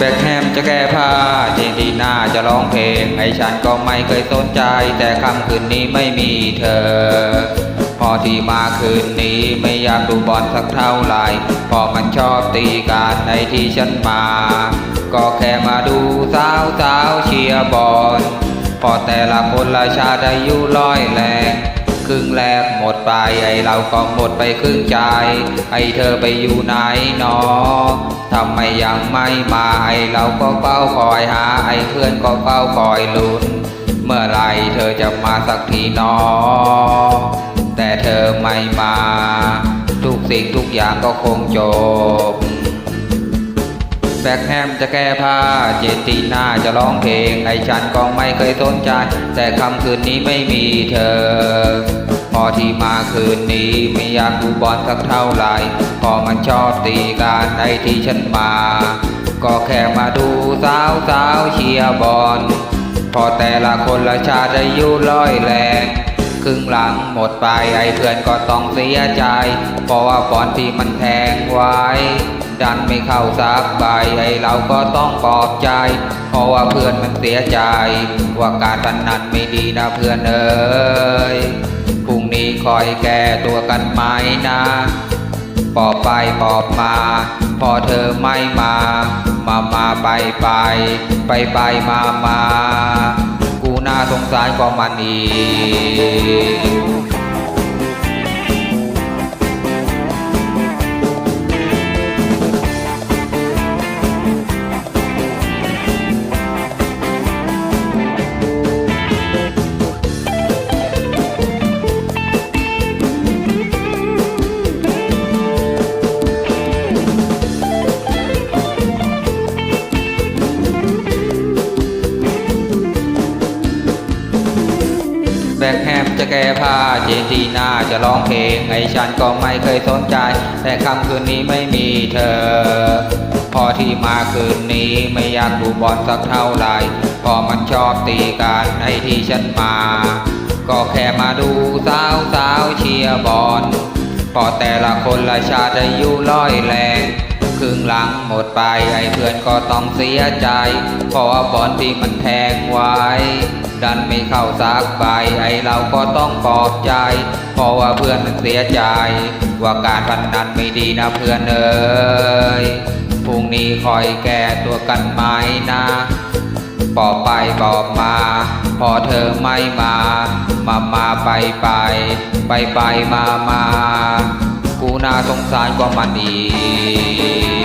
แบกแฮมจะแก้ผ้าเจนดีน่าจะร้องเพลง ไอฉันก็ไม่เคยสนใจ แต่ค่ำคืนนี้ไม่มีเธอ พอที่มาคืนนี้ไม่อยากดูบอลสักเท่าไหร่เพอมันชอบตีกันในที่ฉันมา ก็แค่มาดูสาวสาวๆเชียร์บอล พอแต่ละคนละชาติอายุร้อยแรง ครึ่งแรกหมดไปไอเราก็หมดไปครึ่งใจ ไอเธอไปอยู่ไหนนอทำไมยังไม่มาไอเราก็เฝ้าคอยหาไอเพื่อนก็เฝ้าคอยลุ้น เมื่อไรเธอจะมาสักทีนอแต่เธอไม่มา ทุกสิ่งทุกอย่างก็คงจบ บกแฮมจะแก้ผ้าเจตีน่าจะร้องเพลงไอฉันก็ไม่เคยสนใจ แต่คำคืนนี้ไม่มีเธอ พอที่มาคืนนี้ไม่อยากดูบอลสักเท่าไหร่พอมันชอบตีกันไอที่ฉันมา ก็แค่มาดูสาวสาวๆเชียร์บอลพอแต่ละคนละชาติอายุร้อยแรง รึ่งหลังหมดไปไอ้เพื่อนก็ต้องเสียใจ เพราะว่าบอลที่มันแทงไว้ ดันไม่เข้าสักใบไอ้เราก็ต้องปลอบใจ เพราะว่าเพื่อนมันเสียใจ ว่าการพนันไม่ดีนะเพื่อนเอ้ยพรุ่งนี้คอยแก้ตัวกันไหมนะปอบไปปอบมา พอเธอไม่มา มามาไปไป ไปไปมามา น่าสงสารกว่ามันอีก แบกแฮมจะแก้ผ้าเจนทีน่าจะร้องเพลงไอฉันก็ไม่เคยสนใจ แต่ค่ำคืนนี้ไม่มีเธอ พอที่มาคืนนี้ไม่อยากดูบอลสักเท่าไหร่พอมันชอบตีกันไอที่ฉันมา ก็แค่มาดูสาวสาวเชียร์บอลพอแต่ละคนละชาติอายุร้อยแรง ครึ่งหลังหมดไปไอ้เพื่อนก็ต้องเสียใจเพราะว่าบอลที่มันแทงไว้ ดันไม่เข้าสักใบไอ้เราก็ต้องปลอบใจ เพราะว่าเพื่อนมันเสียใจ ว่าการพนันไม่ดีนะเพื่อนเอ้ยพรุ่งนี้คอยแก้ตัวกันไหมนะปอบไปปอบมา พอเธอไม่มา มามาไปไป ไปไปมามา กูน่าสงสารกว่ามันอีก